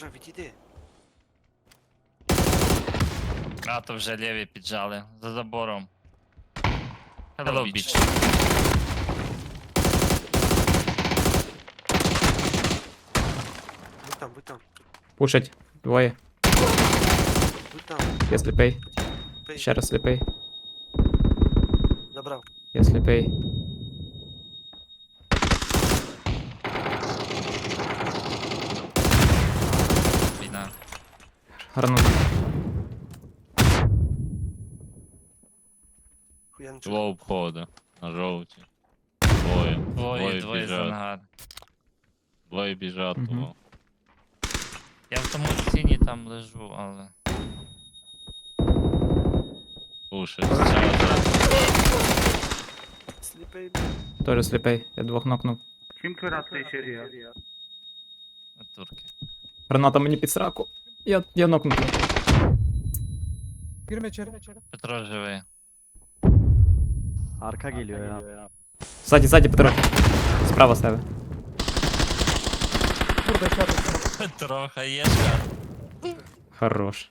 Боже, відійди. А то вже ліві піджали. За забором. Hello, bitch. Будь там, будь там. Пушать. Двоє. Будь там. Я сліпий. Пий. Ще раз сліпий. Забрав. Я сліпий. Гранат. Хуя нічого. Два обходи на жовті. Двоє. Двоє, двоє за біжать. ангар. Двоє біжать. Мгм. того. Я в тому сіні там лежу, але. Пушить. Сліпий. Тоже сліпий. Я двох нокнув. Чим керати серія? Турки. Граната мені під сраку. Я, я нокнув. Петро живий. Arka geliyor ya. Ззаді, ззаді, Петро. Справа з тебе. Петро, хаєшка. Хорош.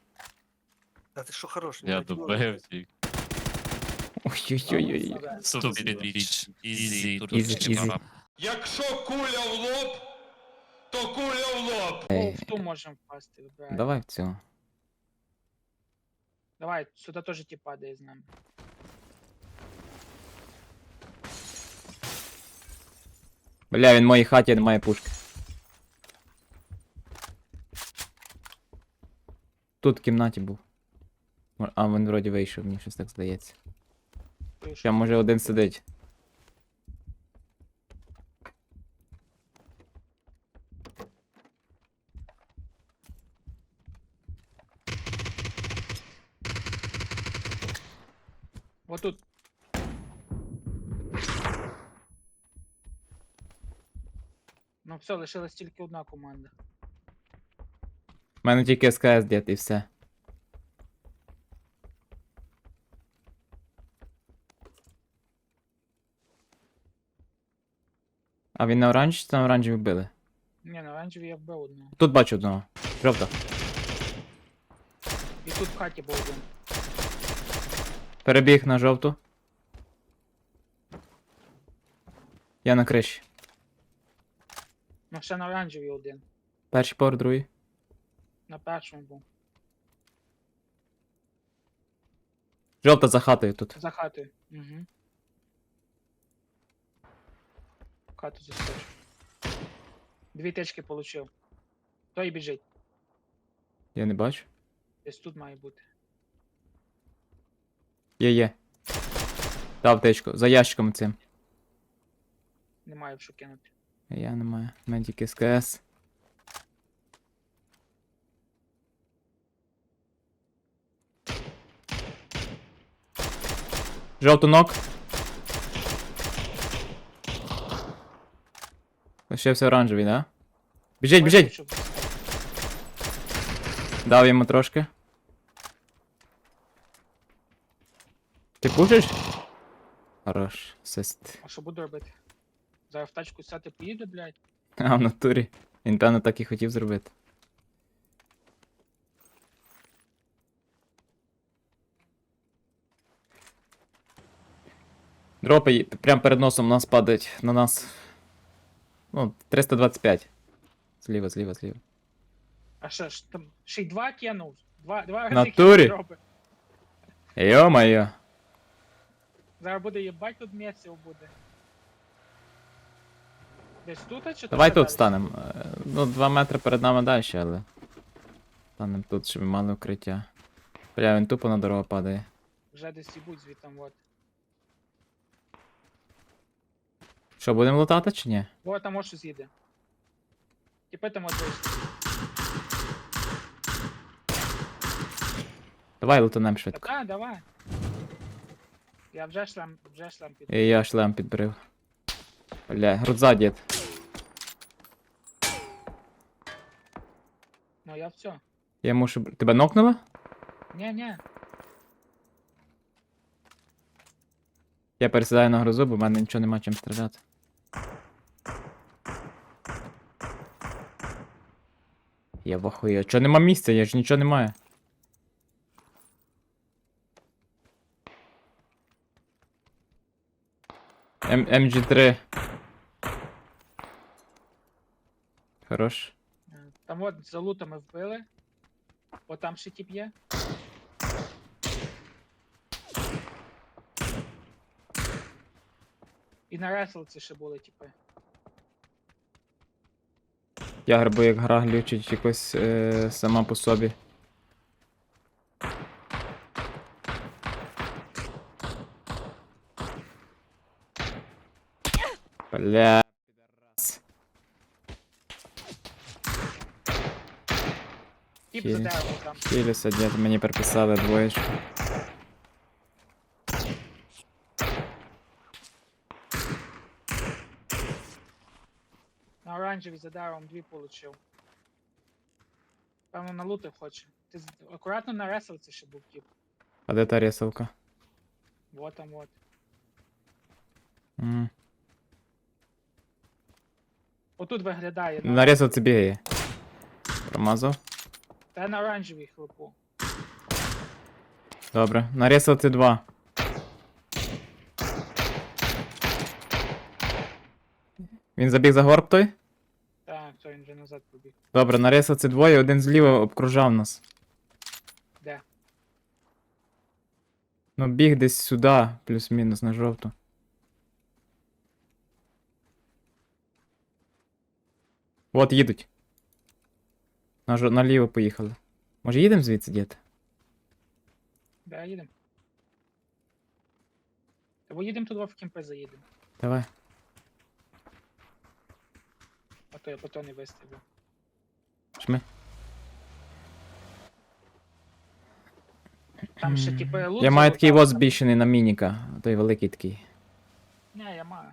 А ти що хорош? Я добив тільки. Ой-ой-ой. Stupid bitch. Easy. Easy, easy. Якщо куля в лоб, то куля в лоб. О, в ту можемо впасти, вибирай. Давай в цього. Давай, сюди теж ті падає з нами. Бля, він в моїй хаті не має пушки. Тут в кімнаті був. А, він вроді вийшов, мені щось так здається. Ще може один сидить. Вот тут. Ну все, лишилась тільки одна команда. У мене тільки СКС дід і все. А він на оранж чи на оранжеві вбили? Ні, на оранжеві я вбив одного. Тут бачу одного. Жовта. І тут в хаті був один. Перебіг на жовту. Я на криші. Ну ще на оранжеві один. Перший поверх, другий. На першому був. Жовта за хатою тут. За хатою. Угу. Хату заскочив. Дві тички получив. Той біжить. Я не бачу. Десь тут має бути. Є, є. Дав течку. За ящиком цим. Немає в що кинути. Я не маю. Тільки СКС. Жовту ног. Лишився оранжевий, да? Біжить, біжить! Дав йому трошки. Ти пушиш? Хорош, асист. А що буду робити? Зараз в тачку сяти поїду, блядь. А в натурі. Він певно так і хотів зробити. Дропи є- прямо перед носом у нас падають на нас. Ну, 325. Зліва, зліва, зліва. А що ж там ще й два кинув. Два, два Натурі? рази робить. Йо-моє. Зараз буде їбать тут місців буде. Десь тут, а чи Давай тут станемо. Е, Ну, 2 метри перед нами далі, але. Станемо тут, щоб мали укриття. Бля, він тупо на дорогу падає. Вже десь їбуть звідтам, от. Що, будемо лутати чи ні? О, там ось щось їде. Типи там от десь. Давай лутанем швидко. Та, давай. Я вже шлем, вже шлем під. І я шлем підбрив. Бля, грудза дід. Ну я все. Я мушу. Тебе нокнуло? Ні, ні. Я пересідаю на грузу, бо в мене нічого нема чим стріляти. Я вахую. Чого нема місця? Я ж нічого не маю. М МГ3. Хорош. Там от за лутами вбили. От там ще тип є. І на реселці ще були типи. Я грибу, як гра глючить якось е, сама по собі. Бля, підарас. Тип Окей. за деревом там. Хілі сидять, мені приписали двоєчку. На оранжевій за деревом дві получив. Певно, на лути хоче. Ти з- акуратно на реселці ще був тип. А де та рісовка? Вот там вот. М. Отут виглядає. На... На рісовці бігає. Промазав. Та на оранжевій хлопу. Добре. На рісовці два. Він забіг за горб той? Так, то він вже назад побіг. Добре, на рісовці двоє, один зліва обкружав нас. Де? Ну, біг десь сюди, плюс-мінус на жовту. От їдуть. На. Наліво поїхали. Може їдемо звідси, дід? Де їдемо? Або їдемо туди в кімпи заїдемо. Давай. А то я потім не вистрілю. Жми. Там ще М. типи лут. Я маю такий воз збільшений на мініка, той великий такий. Ні, я маю.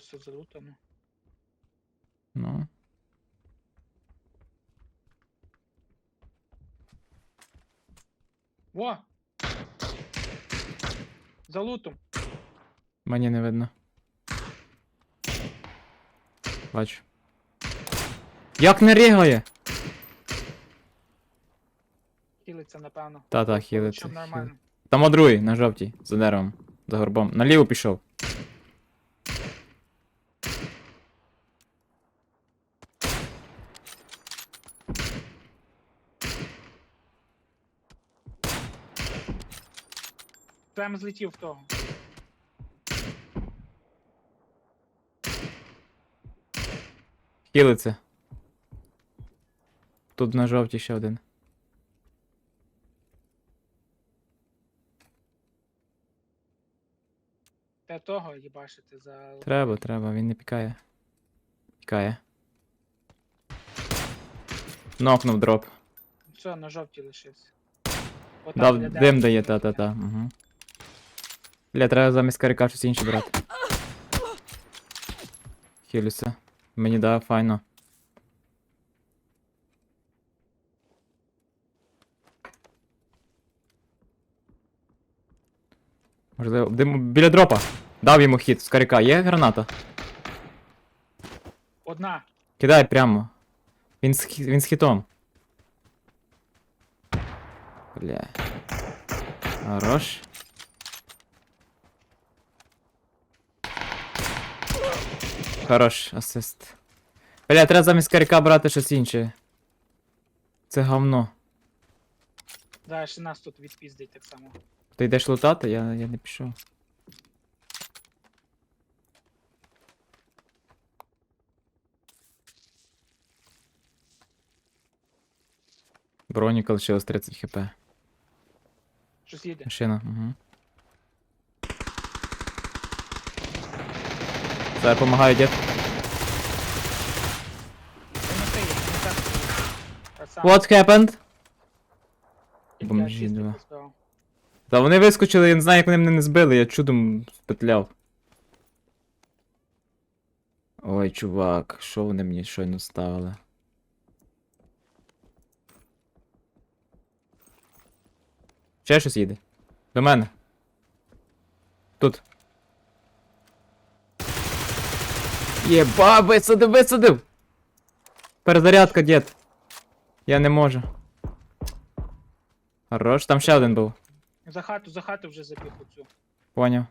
Все залутано. Ну. Во! За лутом. Мені не видно. Бачу. Як не ригає? Хілиться, напевно. Та-та, хілиться. Щоб хілиться. нормально. Там о другий, на жовтій, за деревом, за горбом. Наліво пішов. Прям злетів в того. Хілиться. Тут на жовтій ще один. Та того їбашити за. Треба, треба, він не пікає. Пікає. Нокнув дроп. Все, на жовтій лишився. Отам Дав дим дає, та-та-та. Угу. Бля, треба замість карика щось інше брати. Хілюся. Мені да, файно. Можливо, дим... біля дропа. Дав йому хід з карика. Є граната? Одна. Кидай прямо. Він з, хі- він з хітом. Бля. Хорош. Хорош, асист. Бля, треба замість карика брати щось інше. Це говно. Да, ще нас тут відпіздить так само. Ти йдеш лутати? Я, я не пішов. Броніка лишилось 30 хп. Щось їде. Машина, угу. Зараз допомагаю дід. What happened? Бомжі два. Та вони вискочили, я не знаю, як вони мене не збили, я чудом спетляв. Ой, чувак, що вони мені щойно ставили? Ще щось їде. До мене. Тут. Єба, висадив, висадив! Перезарядка, дід. Я не можу. Хорош, там ще один був. За хату, за хату вже забіг у цю. Поняв.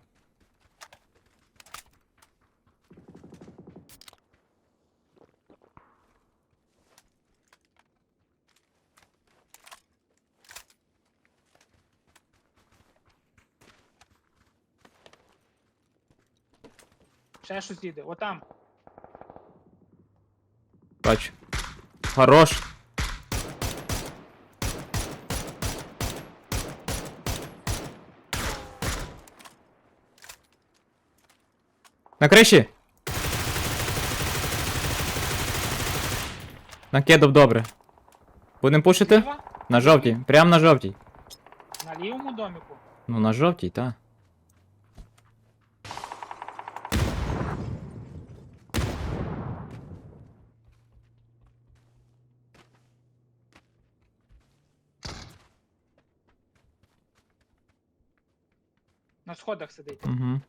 Ще щось їде. Отам. Бачу. Хорош. На криші. Накидав добре. Будем пушити? Зліва? На жовтій. Прям на жовтій. На лівому доміку. Ну на жовтій, та. сходах сидить. Угу.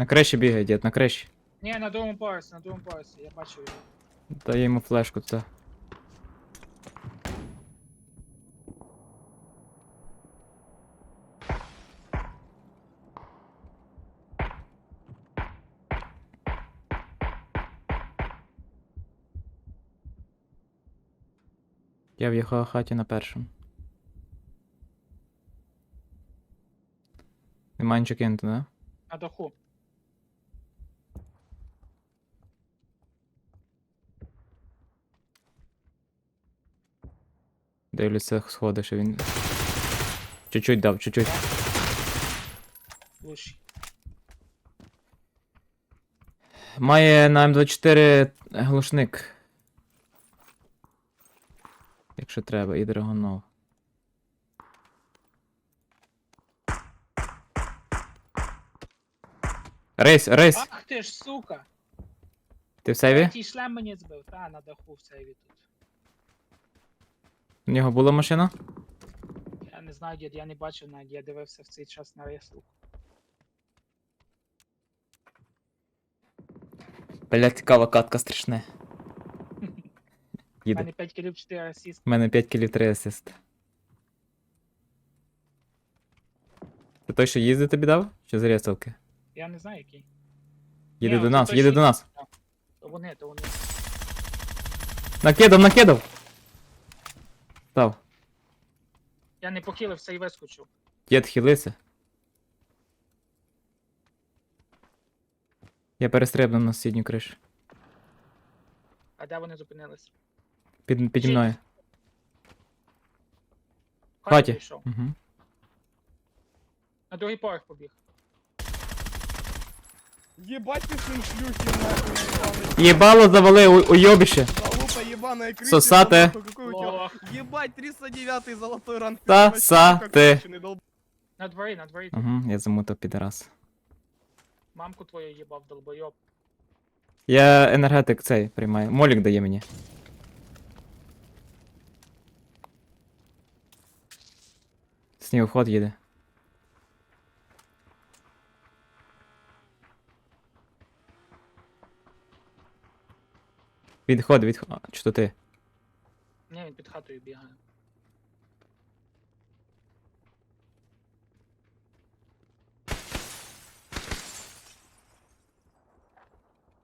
На криші бігає, дід, на криші. Ні, на другому поверсі, на другому поверсі. Я бачив його. Дай йому флешку, це. Я в його хаті на першому. Нема нічого кинути, да? На даху. Дивлюся, сходи, що він. Чуть-чуть дав, чуть-чуть. Має на М24 глушник. Якщо треба, і драгонов. Рейс, рейс! Ах ти ж, сука! Ти в сейві? Ті шлем мені збив. Та, на даху в сейві тут. У нього була машина? Я не знаю, дід, я не бачив навіть, я дивився в цей час на ресурс. Блять, цікава катка страшне. У Їде. мене 5 кілів 4 асіст. У мене 5 кілів 3 асист. Це той, що їздить тобі дав? Чи з ресалки? Я не знаю який. Їде Ні, до це нас, той, їде що до нас. То вони, то вони. Накидав, накидав! Став. Я не похилився і вискочив. Дід хилися. Я перестрибнув на сусідню кришу. А де вони зупинились? Під, піді мною. В хаті. Угу. На другий поверх побіг. Ебать ты сын шлюхи, нахуй, ебаный. Єбало завали у, уйобище. Залупа ебаная крыса. Сосатая. нахуй, какой у тебя- Лох. Ебать, 309 золотой ранг. Та, Ты са, вообще как ти. конченый долб- На дворі, на дворі. Угу, я замутав підарас. Мамку твою їбав, долбойоб. Я енергетик цей приймаю. Молік дає мені. Снігоход їде. Відход, відход. А, Чи то ти? Ні, він під хатою бігає.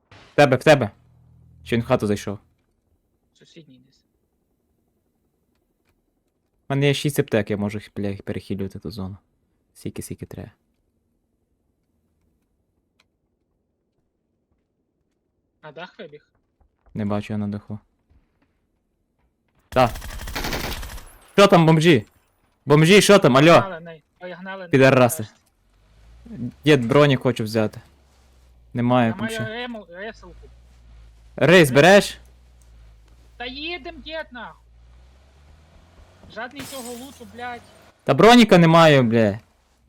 В тебе, в тебе. Чи він в хату зайшов? Сусідній десь. У мене є 6 аптек, я можу бля, перехилювати ту зону. Скільки, скільки треба. На дах вибіг. Не бачу я на даху. Та. Що там, бомжі? Бомжі, що там? Алло? Підараси. Дід бронік хочу взяти. Немає маю ще. Рейс береш? Та їдем, дід, нахуй. Жадний цього луту, блядь. Та броніка немає, бля.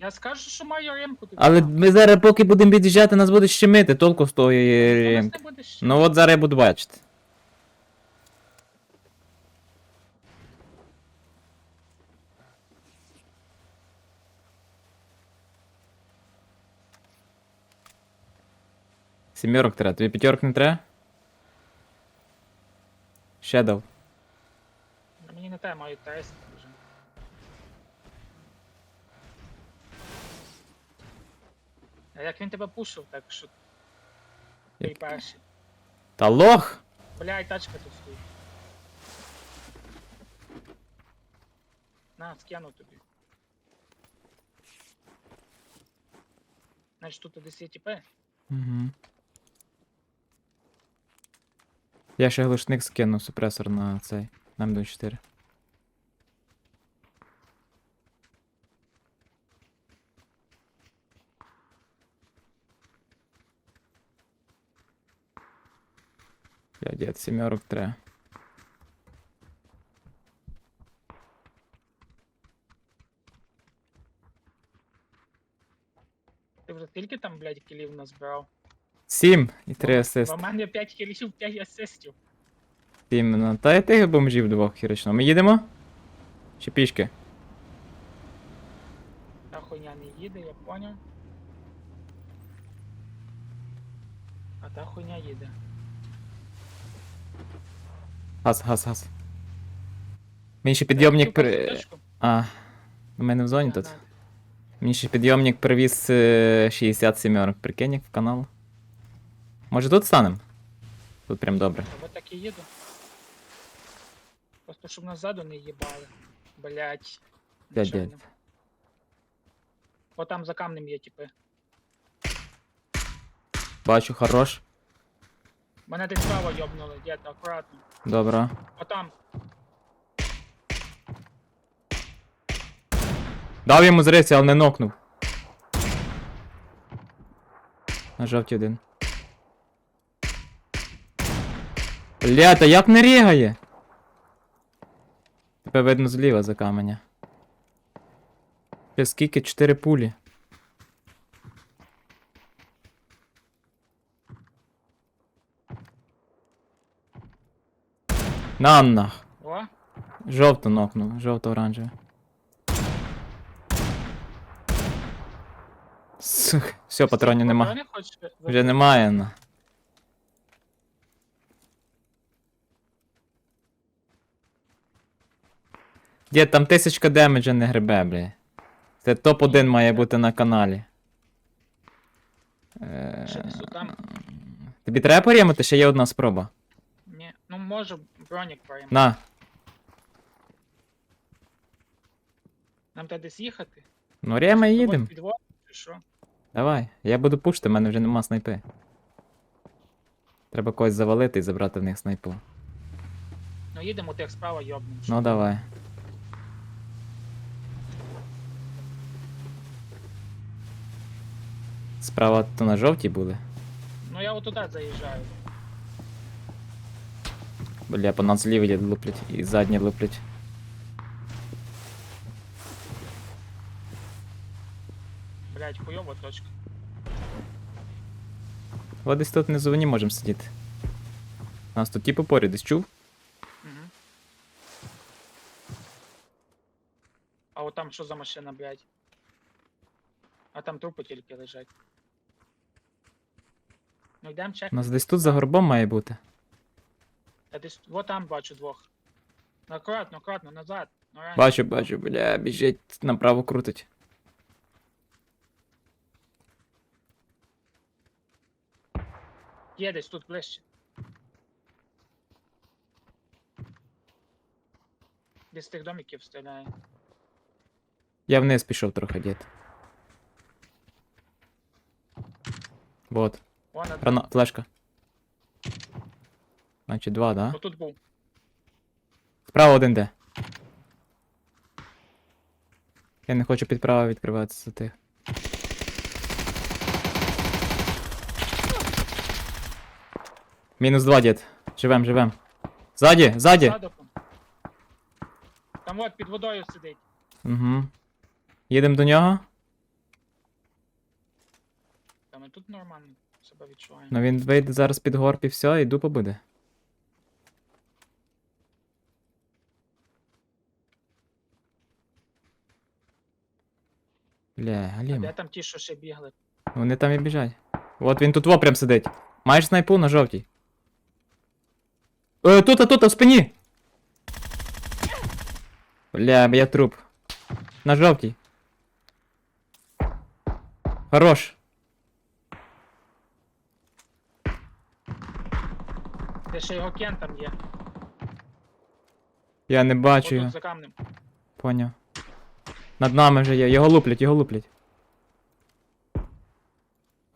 Я скажу, що маю ремку. тобі Але дам. ми зараз, поки будемо від'їжджати, нас буде щемити, толку з тої Та нас ремки. не. Ну от зараз я буду бачити. Сімерок треба. Тобі п'ятерок не треба? Ще дав. Мені не те, маю тест вже. А як він тебе пушив, так що ти Як- перший. Та лох! Блядь, тачка тут стоїть. На, скину тобі. Значить тут десь є тіпи. Угу. Я ще глушник скину, супресор на цей. На М24. Я дід, сімерок треба. Ти вже скільки там, блядь, кілів назбирав? Сім і три У мене 5 кілів, 5 асистів. Іменно. Та й тих бомжів двох хірично. Ми їдемо? Чи пішки? Та хуйня не їде, я поняв. А та хуйня їде. Газ, газ, газ. Мені ще підйомник при. А. У мене в зоні тут. Мені ще підйомник привіз е, 67 прикинь, в канал. Може тут станем? Тут прям добре. От так і їду. Просто щоб назаду не їбали. Блять. Дядь. О там за камнем є типи. Бачу, хорош. Мене десь справа йобнули, дід, акуратно. Добре. О там. Дав йому зриця, але не нокнув. На жовті один. Бля, та як не рігає? Тебе видно зліва за каменя. Ще скільки? Чотири пулі. На нах. О, Жовто нокнув, жовто-оранжеве. Сух, все, патронів нема. Патрони хочеш? Вже немає на. Дід, там тисячка демеджа не грибе, бля. Це топ-1 має бути на каналі. Е, Ще несу там. Тобі треба порімати? Ще є одна спроба. Ну можу бронік пройм. На, Нам треба десь їхати. ну рема і Ну, їдемо. Підвод, чи що? Давай, я буду пушити, в мене вже нема снайпи. Треба когось завалити і забрати в них снайпу. Ну їдемо, тих справа йобнем. Ну давай. Справа то на жовтій були. Ну я отуда заїжджаю. Бля, по нас зліві луплять і задні луплять. Блять, хуйова точка. От десь тут внизу не можемо сидіти. Нас тут типу поряд десь чув? Угу. А от там що за машина, блядь? А там трупи тільки лежать. Ну йдем чек. У нас десь тут за горбом має бути. Я десь. Вот там бачу двох. Ну, Акуратно, акуратно, назад. Ну, реально. Бачу, бачу, бля, біжить, направо крутить. Є десь тут ближче. Десь з тих домиків стріляє. Я вниз пішов трохи, дід. Вот. Вон, Грана... Флешка. Значить, два, да? Отут був. Справа один де. Я не хочу під право відкриватися за тих. Мінус два, дід. Живем, живем. Ззаді, ззаді. Там от під водою сидить. Угу. Їдемо до нього. Там і тут нормально себе відчуваємо. Ну він вийде зараз під горб і все, і дупа буде. Бля, А галіма. де там ті, що ще бігли? Вони там і біжать. От він тут во прям сидить. Маєш снайпу на жовтій. Е, тут, а тут, а в спині. Бля, я труп. На жовтій. Хорош. Де ще його кен там є. Я не бачу Отут його. за камнем. Поняв. Над нами вже є. Його луплять, його луплять.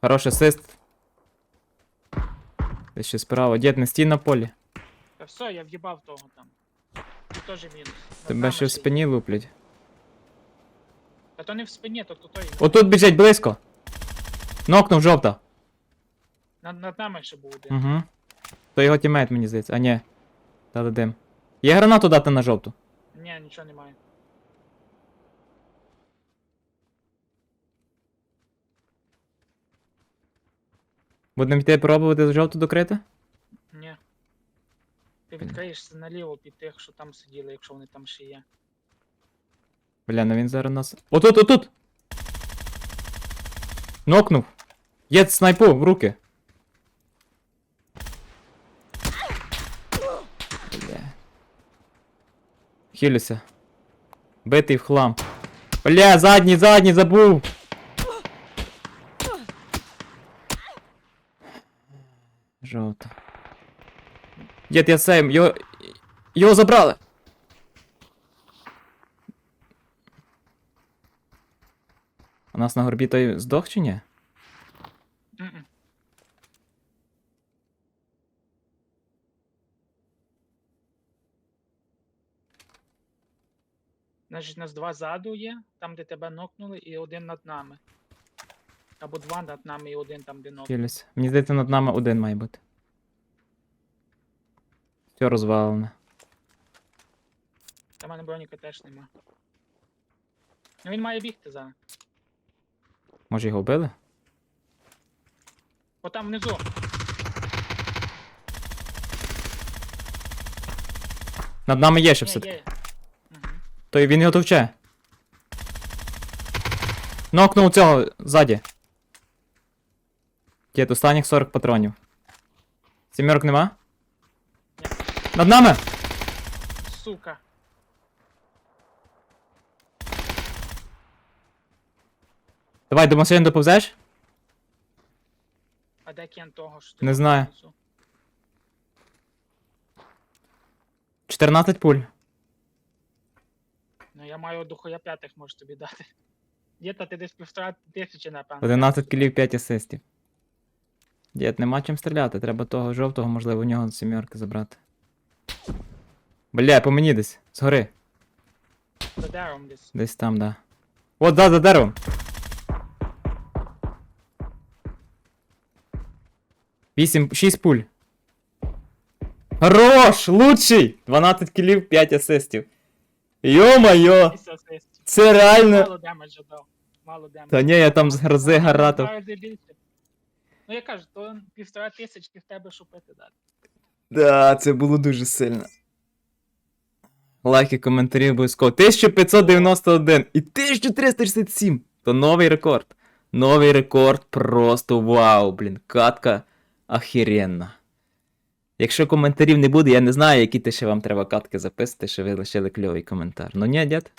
Хороший асист. Десь ще справа. Дід, не стій на полі. Та все, я в'їбав того там. Тут теж мінус. Над Тебе нами ще в є. спині луплять. Та то не в спині, то то той. Отут біжать близько. Нокнув жовта. Над, над нами ще був один. Угу. То його тімейт, мені здається. А ні. Дали дим. Є гранату дати на жовту. Ні, нічого немає. Будемо йти пробувати жовту докрити? Ні. Ти відкриєшся наліво під тих, що там сиділи, якщо вони там ще є. Бля, ну він зараз нас. Отут, отут! Нокнув. Є снайпу в руки. Бля. Хилюся. Битий в хлам. Бля, задній, задній, забув. Жовто. Дід, я сейм, його. Його забрали. У нас на горбі той здох чи ні? Мгм. Значить, нас два ззаду є, там, де тебе нокнули, і один над нами. Або два над нами і один там, де нокнули. Мені здається, над нами один має бути. Все розвалене. Та в мене броніка теж нема. Ну він має бігти зараз. Може його вбили? О, там внизу. Над нами є ще є. Мгм. То він його товче. Нокнув цього ззаді. Є останніх 40 патронів. Сімерок нема? Над нами! Сука. Давай до машини доповзеш? А де кен того, що ти Не знаю. внизу? 14 пуль. Ну я маю дохуя п'ятих, можу тобі дати. Діта, ти десь півтора тисячі, напевно. 11 кілів, 5 асистів. Дід, нема чим стріляти, треба того жовтого, можливо, у нього сімерки забрати. Бля, по мені десь. Згори. За деревом десь. Десь там, да. От, да, за деревом. Вісім, шість пуль. Хорош! Лучший! 12 кілів, 5 асистів. Йо-моє! Після асистів. Це реально. Мало демеджа дав. Мало демеджа. Та ні, я там з грози Ну, більше. Ну я кажу, то півтора тисячки в тебе що пити дати. Да, це було дуже сильно. Лайки, коментарі обов'язково. 1591 і 1367. То новий рекорд. Новий рекорд просто вау, блін. Катка охеренна. Якщо коментарів не буде, я не знаю, які ти ще вам треба катки записати, що ви лишили кльовий коментар. Ну ні, дід?